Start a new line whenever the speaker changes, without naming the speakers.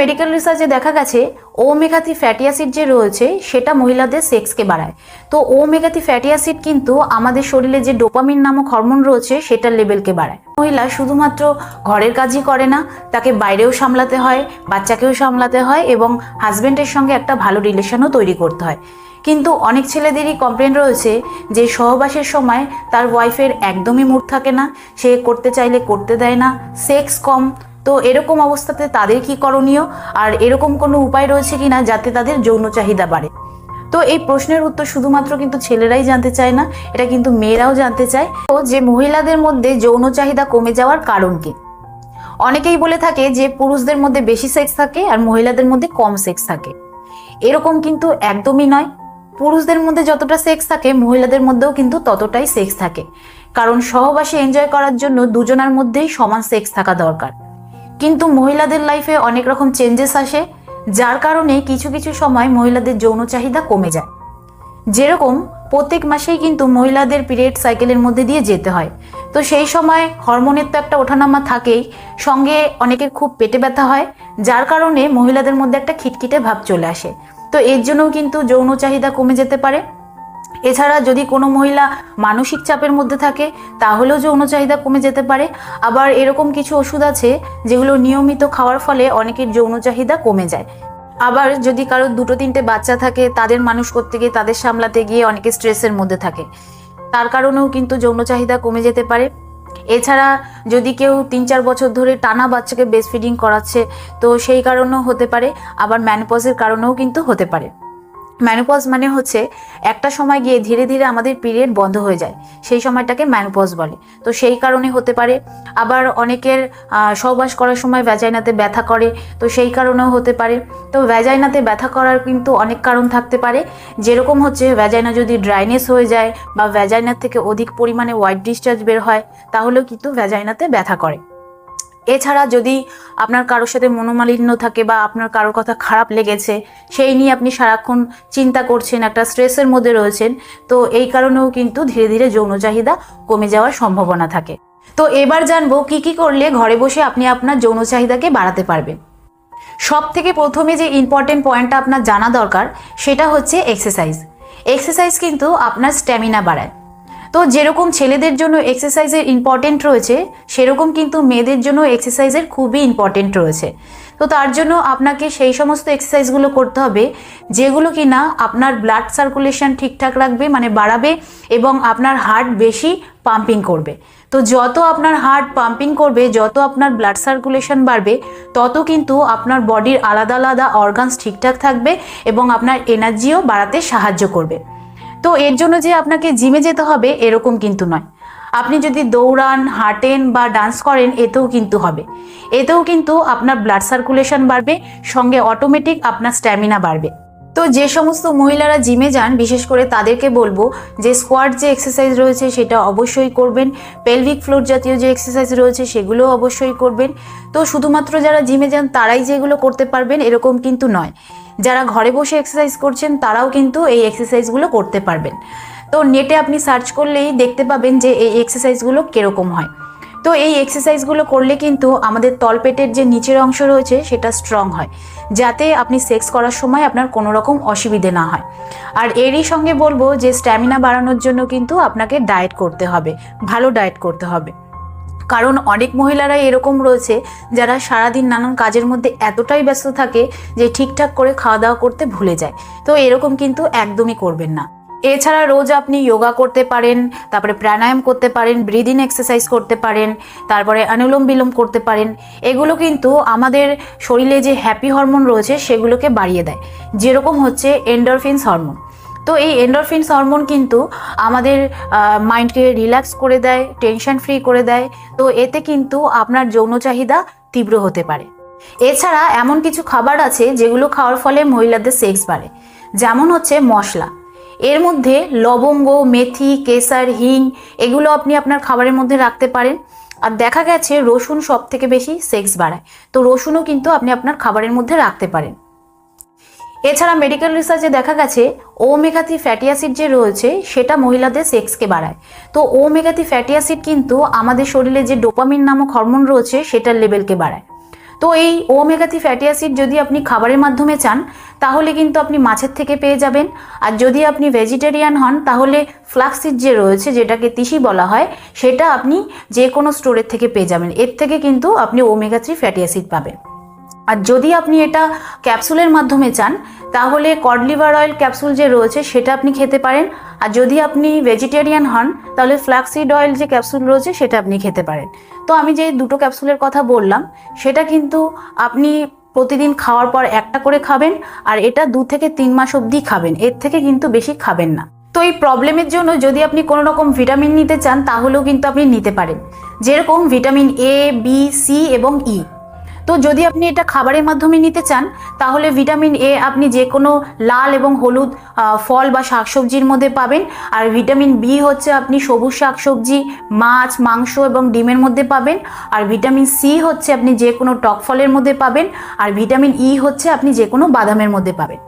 Medical রিসার্চে দেখা গেছে ও মেগাথি fatty acid যে রয়েছে, সেটা মহিলাদের সেক্সকে বাড়ায়। তো ও মেগাথি ফ্যাটি অ্যাসিড কিন্তু আমাদের শরীরে যে ডোপামিন নামক হরমোন রয়েছে, সেটার লেভেলকে বাড়ায়। মহিলা শুধুমাত্র ঘরের কাজই করে না, তাকে বাইরেও সামলাতে হয়, বাচ্চাকেও সামলাতে হয় এবং হাজবেন্ডের সঙ্গে একটা ভালো রিলেশনও তৈরি করতে হয়। কিন্তু অনেক ছেলেদেরই কমপ্লেন রয়েছে যে সহবাসের সময় তার ওয়াইফের একদমই মুড থাকে না, সে করতে চাইলে করতে দেয় না, সেক্স কম তো এরকম অবস্থাতে তাদের কি করণীয়? আর এরকম কোনো উপায় রয়েছে কিনা যাতে তাদের যৌন চাহিদা বাড়ে? তো এই প্রশ্নের উত্তর শুধুমাত্র কিন্তু ছেলেরাই জানতে চায় না, এটা কিন্তু মেয়েরাও জানতে চায়। তো যে মহিলাদের মধ্যে যৌন চাহিদা কমে যাওয়ার কারণ কি? অনেকেই বলে থাকে যে পুরুষদের মধ্যে বেশি সেক্স থাকে আর মহিলাদের মধ্যে কম সেক্স থাকে। এরকম কিন্তু একদমই নয়। পুরুষদের মধ্যে যতটা সেক্স থাকে, মহিলাদের মধ্যেও কিন্তু ততটাই সেক্স থাকে। কারণ সহবাসে এনজয় করার জন্য দুজনের মধ্যেই সমান সেক্স থাকা দরকার। কিন্তু মহিলাদের লাইফে অনেক রকম চেঞ্জেস আসে, যার কারণে কিছু কিছু সময় মহিলাদের যৌন চাহিদা কমে যায়। যেরকম, প্রত্যেক মাসেই কিন্তু মহিলাদের পিরিয়ড সাইকেলের মধ্যে দিয়ে যেতে হয়। তো সেই সময় হরমোনের তো একটা ওঠানামা থাকেই, সঙ্গে অনেকের খুব পেটে ব্যথা হয়, যার কারণে মহিলাদের মধ্যে একটা খিটখিটে ভাব চলে আসে। তো এর জন্যও কিন্তু যৌন চাহিদা কমে যেতে পারে। এছাড়া যদি কোনো মহিলা মানসিক চাপের মধ্যে থাকে, তাহলেও যৌন চাহিদা কমে যেতে পারে। আবার এরকম কিছু ওষুধ আছে, যেগুলো নিয়মিত খাওয়ার ফলে অনেকের যৌন চাহিদা কমে যায়। আবার যদি কারও দুটো তিনটে বাচ্চা থাকে, তাদের মানুষ করতে গিয়ে তাদের সামলাতে গিয়ে অনেকে স্ট্রেসের মধ্যে থাকে। তার কারণেও কিন্তু যৌন চাহিদা কমে যেতে পারে। এছাড়া যদি কেউ তিন চার বছর ধরে টানা বাচ্চাকে বেস্ট ফিডিং করাচ্ছে, তো সেই কারণেও হতে পারে। আবার ম্যানপজের কারণেও কিন্তু হতে পারে। ম্যানোপজ মানে হচ্ছে একটা সময় গিয়ে ধীরে ধীরে আমাদের পিরিয়ড বন্ধ হয়ে যায়। সেই সময়টাকে ম্যানোপজ বলে। তো সেই কারণে হতে পারে। আবার অনেকের সহবাস করার সময় ভ্যাজাইনাতে ব্যথা করে। তো সেই কারণেও হতে পারে। তো ভ্যাজাইনাতে ব্যথা করার কিন্তু অনেক কারণ থাকতে পারে। যেরকম হচ্ছে ভ্যাজাইনা যদি ড্রাইনেস হয়ে যায় বা ভ্যাজাইনার থেকে অধিক পরিমাণে হোয়াইট ডিসচার্জ বের হয়, তাহলেও কিন্তু ভ্যাজাইনাতে ব্যথা করে। এছাড়া যদি আপনার কারোর সাথে মনোমালিন্য থাকে বা আপনার কারোর কথা খারাপ লেগেছে, সেই নিয়ে আপনি সারাক্ষণ চিন্তা করছেন, একটা স্ট্রেসের মধ্যে রয়েছেন, তো এই কারণেও কিন্তু ধীরে ধীরে যৌন চাহিদা কমে যাওয়ার সম্ভাবনা থাকে। তো এবার জানব কি কি করলে ঘরে বসে আপনি আপনার যৌন চাহিদাকে বাড়াতে পারবেন। সব থেকে প্রথমে যে ইম্পর্টেন্ট পয়েন্টটা আপনার জানা দরকার, সেটা হচ্ছে এক্সারসাইজ এক্সারসাইজ কিন্তু আপনার স্ট্যামিনা বাড়ায়। তো যেরকম ছেলেদের জন্য এক্সারসাইজের ইম্পর্টেন্ট রয়েছে, সেরকম কিন্তু মেয়েদের জন্য এক্সারসাইজের খুবই ইম্পর্টেন্ট রয়েছে। তো তার জন্য আপনাকে সেই সমস্ত এক্সারসাইজগুলো করতে হবে, যেগুলো কি না আপনার ব্লাড সার্কুলেশন ঠিকঠাক রাখবে মানে বাড়াবে এবং আপনার হার্ট বেশি পাম্পিং করবে। তো যত আপনার হার্ট পাম্পিং করবে, যত আপনার ব্লাড সার্কুলেশন বাড়বে, তত কিন্তু আপনার বডির আলাদা আলাদা অর্গানস ঠিকঠাক থাকবে এবং আপনার এনার্জিও বাড়াতে সাহায্য করবে। তো এর জন্য যে আপনাকে জিমে যেতে হবে, এরকম কিন্তু নয়। আপনি যদি দৌড়ান, হাঁটেন বা ডান্স করেন, এতেও কিন্তু হবে। এতেও কিন্তু আপনার ব্লাড সার্কুলেশন বাড়বে, সঙ্গে অটোমেটিক আপনার স্ট্যামিনা বাড়বে। তো যে সমস্ত মহিলারা জিমে যান, বিশেষ করে তাদেরকে বলব যে স্কোয়াড যে এক্সারসাইজ রয়েছে, সেটা অবশ্যই করবেন। পেলভিক ফ্লোর জাতীয় যে এক্সারসাইজ রয়েছে, সেগুলো অবশ্যই করবেন। তো শুধুমাত্র যারা জিমে যান, তারাই যেগুলো করতে পারবেন, এরকম কিন্তু নয়। যারা ঘরে বসে এক্সারসাইজ করছেন, তারাও কিন্তু এই এক্সারসাইজগুলো করতে পারবেন। তো নেটে আপনি সার্চ করলেই দেখতে পাবেন যে এই এক্সারসাইজগুলো কীরকম হয়। তো এই এক্সারসাইজগুলো করলে কিন্তু আমাদের তলপেটের যে নিচের অংশ রয়েছে, সেটা স্ট্রং হয়। যাতে আপনি সেক্স করার সময় আপনার কোনো রকম অসুবিধে না হয়। আর এরই সঙ্গে বলব যে স্ট্যামিনা বাড়ানোর জন্য কিন্তু আপনাকে ডায়েট করতে হবে। ভালো ডায়েট করতে হবে। কারণ অনেক মহিলারাই এরকম রয়েছে যারা সারাদিন নানান কাজের মধ্যে এতটাই ব্যস্ত থাকে যে ঠিকঠাক করে খাওয়া দাওয়া করতে ভুলে যায়। তো এরকম কিন্তু একদমই করবেন না। এছাড়া রোজ আপনি যোগা করতে পারেন, তারপরে প্রাণায়াম করতে পারেন ব্রিদিং এক্সারসাইজ করতে পারেন, তারপরে অনুলোম বিলোম করতে পারেন। এগুলো কিন্তু আমাদের শরীরে যে হ্যাপি হরমোন রয়েছে সেগুলোকে বাড়িয়ে দেয়। যেরকম হচ্ছে এন্ডরফিনস হরমোন তো এই এন্ডরফিনস হরমোন কিন্তু আমাদের মাইন্ডকে রিল্যাক্স করে দেয় টেনশন ফ্রি করে দেয়, তো এতে কিন্তু আপনার যৌন চাহিদা তীব্র হতে পারে। এছাড়া এমন কিছু খাবার আছে যেগুলো খাওয়ার ফলে মহিলাদের সেক্স বাড়ে, যেমন হচ্ছে মশলা। এর মধ্যে লবঙ্গ, মেথি কেসার হিং, এগুলো আপনি আপনার খাবারের মধ্যে রাখতে পারেন। আর দেখা গেছে রসুন সব থেকে বেশি সেক্স বাড়ায়, তো রসুনও কিন্তু আপনি আপনার খাবারের মধ্যে রাখতে পারেন। এছাড়া মেডিকেল রিসার্চে দেখা গেছে ও মেগাথি ফ্যাটি অ্যাসিড যে রয়েছে, সেটা মহিলাদের সেক্সকে বাড়ায়। তো ও মেগাথি ফ্যাটি অ্যাসিড কিন্তু আমাদের শরীরে যে ডোপামিন নামক হরমোন রয়েছে, সেটার লেভেলকে বাড়ায়। তো এই ওমেগা থ্রি ফ্যাটি অ্যাসিড যদি আপনি খাবারের মাধ্যমে চান, তাহলে কিন্তু আপনি মাছের থেকে পেয়ে যাবেন। আর যদি আপনি ভেজিটেরিয়ান হন, তাহলে ফ্লাক্সিড যে রয়েছে, যেটাকে তিসি বলা হয়, সেটা আপনি যে কোনো স্টোরের থেকে পেয়ে যাবেন। এর থেকে কিন্তু আপনি ওমেগা ফ্যাটি অ্যাসিড পাবেন। আর যদি আপনি এটা ক্যাপসুলের মাধ্যমে চান, তাহলে কড লিভার অয়েল ক্যাপসুল যে রয়েছে সেটা আপনি খেতে পারেন। আর যদি আপনি ভেজিটেরিয়ান হন, তাহলে ফ্ল্যাক্সিড অয়েল যে ক্যাপসুল রয়েছে সেটা আপনি খেতে পারেন। তো আমি যে দুটো ক্যাপসুলের কথা বললাম, সেটা কিন্তু আপনি প্রতিদিন খাওয়ার পর একটা করে খাবেন, আর এটা দু থেকে তিন মাস অবধি খাবেন। এর থেকে কিন্তু বেশি খাবেন না। তো এই প্রবলেমের জন্য যদি আপনি কোনো রকম ভিটামিন নিতে চান, তাহলেও কিন্তু আপনি নিতে পারেন। যেরকম ভিটামিন এ বি সি এবং ই তো যদি আপনি এটা খাবারের মাধ্যমে নিতে চান, তাহলে ভিটামিন এ আপনি যে কোনো লাল এবং হলুদ ফল বা শাকসবজির মধ্যে পাবেন। আর ভিটামিন বি হচ্ছে আপনি সবুজ শাকসবজি, মাছ, মাংস এবং ডিমের মধ্যে পাবেন। আর ভিটামিন সি হচ্ছে আপনি যে কোনো টক ফলের মধ্যে পাবেন। আর ভিটামিন ই হচ্ছে আপনি যে কোনো বাদামের মধ্যে পাবেন।